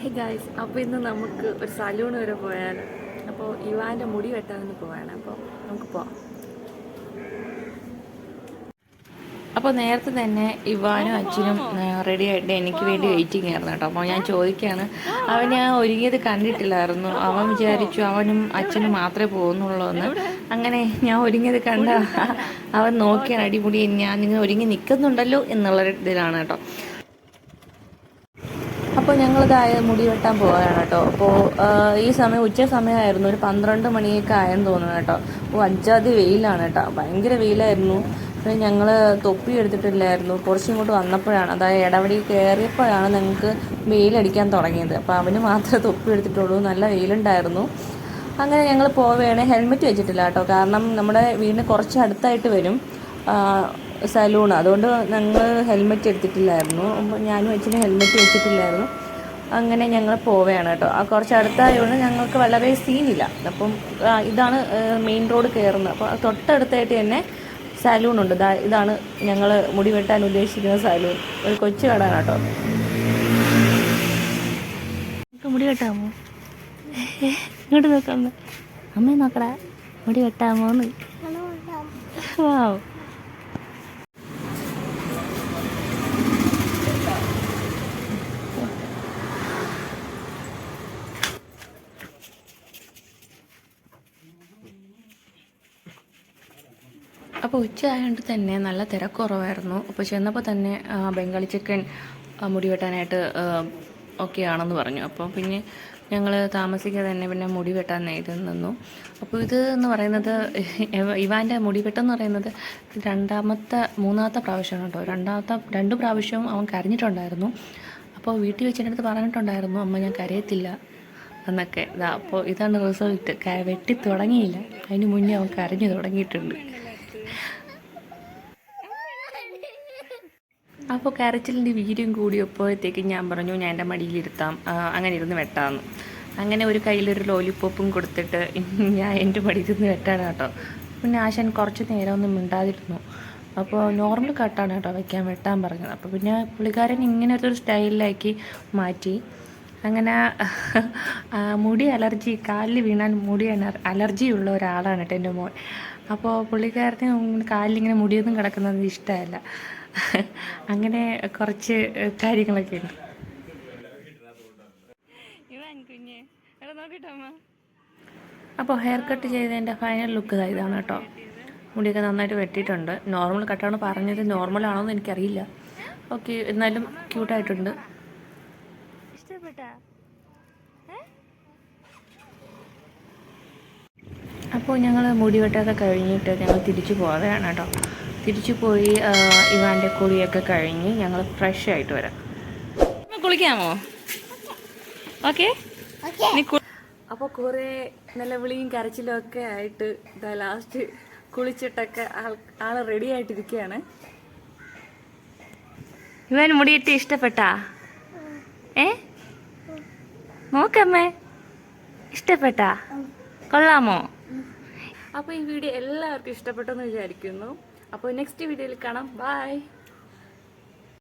Hey guys അപ്പോൾ ഇന്ന് നമുക്ക് ഒരു സലൂൺ വരെ പോയാൽ അപ്പോൾ ഇവാന്റെ മുടി വെട്ടാൻ പോവാണ്. അപ്പോൾ നമുക്ക് പോവാം. അപ്പോൾ നേരത്തെ തന്നെ ഇവാനും അച്ഛനും റെഡി ആയിട്ട് എനിക്ക് വേണ്ടി വെയിറ്റിംഗ് ആയിരുന്നു കേട്ടോ. അപ്പോൾ ഞാൻ ചോദിക്കുകയാണ് അവൻ ഞാൻ ഒരുങ്ങിയത് കണ്ടിട്ടില്ലായിരുന്നു. അവൻ വിചാരിച്ചു അവനും അച്ഛനും മാത്രമേ പോകുന്നുള്ളൂ എന്ന് അങ്ങനെ ഞാൻ ഒരുങ്ങിയത് കണ്ട അവൻ നോക്കിയാണ് അടിപൊളി ഞാൻ നിങ്ങൾ ഒരുങ്ങി നിൽക്കുന്നുണ്ടല്ലോ എന്നുള്ള ഇതിലാണ് കേട്ടോ. അപ്പോൾ ഞങ്ങളിതായ മുടി വെട്ടാൻ പോവുകയാണ് കേട്ടോ. അപ്പോൾ ഈ സമയം ഉച്ച സമയമായിരുന്നു. ഒരു പന്ത്രണ്ട് മണിയൊക്കെ ആയെന്ന് തോന്നുന്നു കേട്ടോ. അപ്പോൾ അഞ്ചാതി വെയിലാണ് കേട്ടോ. ഭയങ്കര വെയിലായിരുന്നു. പിന്നെ ഞങ്ങൾ തൊപ്പി എടുത്തിട്ടില്ലായിരുന്നു. കുറച്ചും ഇങ്ങോട്ട് വന്നപ്പോഴാണ്. അതായത് ഇടവടി കയറിയപ്പോഴാണ് ഞങ്ങൾക്ക് വെയിലടിക്കാൻ തുടങ്ങിയത്. അപ്പോൾ അവന് മാത്രമേ തൊപ്പി എടുത്തിട്ടുള്ളൂ. നല്ല വെയിലുണ്ടായിരുന്നു. അങ്ങനെ ഞങ്ങൾ പോവുകയാണെങ്കിൽ ഹെൽമെറ്റ് വെച്ചിട്ടില്ല കേട്ടോ. കാരണം നമ്മുടെ വീടിന് കുറച്ച് അടുത്തായിട്ട് വരും. സലൂൺ അതുകൊണ്ട് ഞങ്ങൾ ഹെൽമെറ്റ് എടുത്തിട്ടില്ലായിരുന്നു. ഞാനും അച്ഛനും ഹെൽമെറ്റ് വെച്ചിട്ടില്ലായിരുന്നു. അങ്ങനെ ഞങ്ങൾ പോവുകയാണ് കേട്ടോ. ആ കുറച്ച് അടുത്തായതുകൊണ്ട് ഞങ്ങൾക്ക് വളരെ സീനില്ല. അപ്പം ഇതാണ് മെയിൻ റോഡ് കയറുന്നത് അപ്പോൾ തൊട്ടടുത്തായിട്ട് തന്നെ സലൂൺ ഉണ്ട് ദാ ഇതാണ് ഞങ്ങൾ മുടി വെട്ടാൻ ഉദ്ദേശിക്കുന്ന സലൂൺ. ഒരു കൊച്ചു കടാണ് കേട്ടോ. മുടി വെട്ടാമോ? ഇങ്ങോട്ട് നോക്കാം അമ്മ. നോക്കടാ. മുടി വെട്ടാമോന്ന്. വാവ് അപ്പോൾ ഉച്ച ആയതുകൊണ്ട് തന്നെ നല്ല തിരക്കുറവായിരുന്നു. അപ്പോൾ ചെന്നപ്പോൾ തന്നെ ബംഗാളി ചിക്കൻ മുടി വെട്ടാനായിട്ട് ഓക്കെ ആണെന്ന് പറഞ്ഞു. അപ്പോൾ പിന്നെ ഞങ്ങൾ താമസിക്കാതെ തന്നെ പിന്നെ മുടി വെട്ടാൻ നേരിൽ നിന്നു. അപ്പോൾ ഇത് എന്ന് പറയുന്നത് ഇവ- ഇവാന്റെ മുടി വെട്ടെന്ന് പറയുന്നത് രണ്ടാമത്തെ മൂന്നാമത്തെ പ്രാവശ്യമാണ് കേട്ടോ. രണ്ടാമത്തെ രണ്ട് പ്രാവശ്യവും അവൻ കരഞ്ഞിട്ടുണ്ടായിരുന്നു. അപ്പോൾ വീട്ടിൽ വെച്ചിന്റെ അടുത്ത് പറഞ്ഞിട്ടുണ്ടായിരുന്നു അമ്മ ഞാൻ കരയത്തില്ല എന്നൊക്കെ. ഇതാ അപ്പോൾ ഇതാണ് റിസൾട്ട് വെട്ടി തുടങ്ങിയില്ല. അതിന് മുന്നേ അവൻ കരഞ്ഞു തുടങ്ങിയിട്ടുണ്ട്. അപ്പോൾ കരച്ചിലിന്റെ വീര്യം കൂടിയപ്പോഴത്തേക്ക് ഞാൻ പറഞ്ഞു ഞാൻ എന്റെ മടിയിലിരുത്താം അങ്ങനെ ഇരുന്ന് വെട്ടാമെന്ന് അങ്ങനെ ഒരു കയ്യിലൊരു ലോലിപ്പോപ്പും കൊടുത്തിട്ട് ഞാൻ എന്റെ മടിയിൽ ഇരുന്ന് വെട്ടാണ് കേട്ടോ. പിന്നെ ആശൻ കുറച്ച് നേരം ഒന്നും മിണ്ടാതിരുന്നു. അപ്പോൾ നോർമൽ കട്ടാണ് കേട്ടോ വയ്ക്കാൻ വെട്ടാൻ പറഞ്ഞത്. അപ്പോൾ പിന്നെ പുള്ളിക്കാരൻ ഇങ്ങനത്തെ ഒരു സ്റ്റൈലിലാക്കി മാറ്റി. അങ്ങനെ മുടി അലർജി കാലിൽ വീണാൽ മുടി അലർജി ഉള്ള ഒരാളാണ് കേട്ടോ എന്റെ മോൻ. അപ്പോൾ പുള്ളിക്കാരന് കാലിലിങ്ങനെ മുടിയൊന്നും കിടക്കുന്നത് ഇഷ്ടമല്ല. അങ്ങനെ കുറച്ച് കാര്യങ്ങളൊക്കെ ഉണ്ട്. അപ്പോൾ ഹെയർ കട്ട് ചെയ്തതിന്റെ ഫൈനൽ ലുക്ക് ഇതാണ് കേട്ടോ. മുടിയൊക്കെ നന്നായിട്ട് വെട്ടിയിട്ടുണ്ട്. നോർമൽ കട്ടാണ് പറഞ്ഞത്. നോർമൽ ആണോ എന്ന് എനിക്കറിയില്ല. ഓക്കെ എന്നാലും ക്യൂട്ടായിട്ടുണ്ട് ഇഷ്ടപ്പെട്ടാ അപ്പോൾ ഞങ്ങൾ മുടി വെട്ടൊക്കെ കഴിഞ്ഞിട്ട് ഞങ്ങൾ തിരിച്ചു പോവുകയാണ് കേട്ടോ. തിരിച്ചു പോയി ഇവാന്റെ കുളിയൊക്കെ കഴിഞ്ഞ് ഞങ്ങൾ ഫ്രഷ് ആയിട്ട് വരാം. കുളിക്കാമോ? ഓക്കെ? അപ്പോൾ കുറേ നിലവിളിയും കരച്ചിലും ഒക്കെ ആയിട്ട് ഇതാ ലാസ്റ്റ് കുളിച്ചിട്ടൊക്കെ ആൾ ആൾ റെഡി ആയിട്ടിരിക്കുകയാണ് ഇവൻ മുടിയിട്ട് ഇഷ്ടപ്പെട്ടാ? ഏ? നോക്കമ്മേ. ഇഷ്ടപ്പെട്ടാ? കൊള്ളാമോ? അപ്പോൾ ഈ വീഡിയോ എല്ലാവർക്കും ഇഷ്ടപ്പെട്ടെന്ന് വിചാരിക്കുന്നു. അപ്പോൾ നെക്സ്റ്റ് വീഡിയോയിൽ കാണാം. ബൈ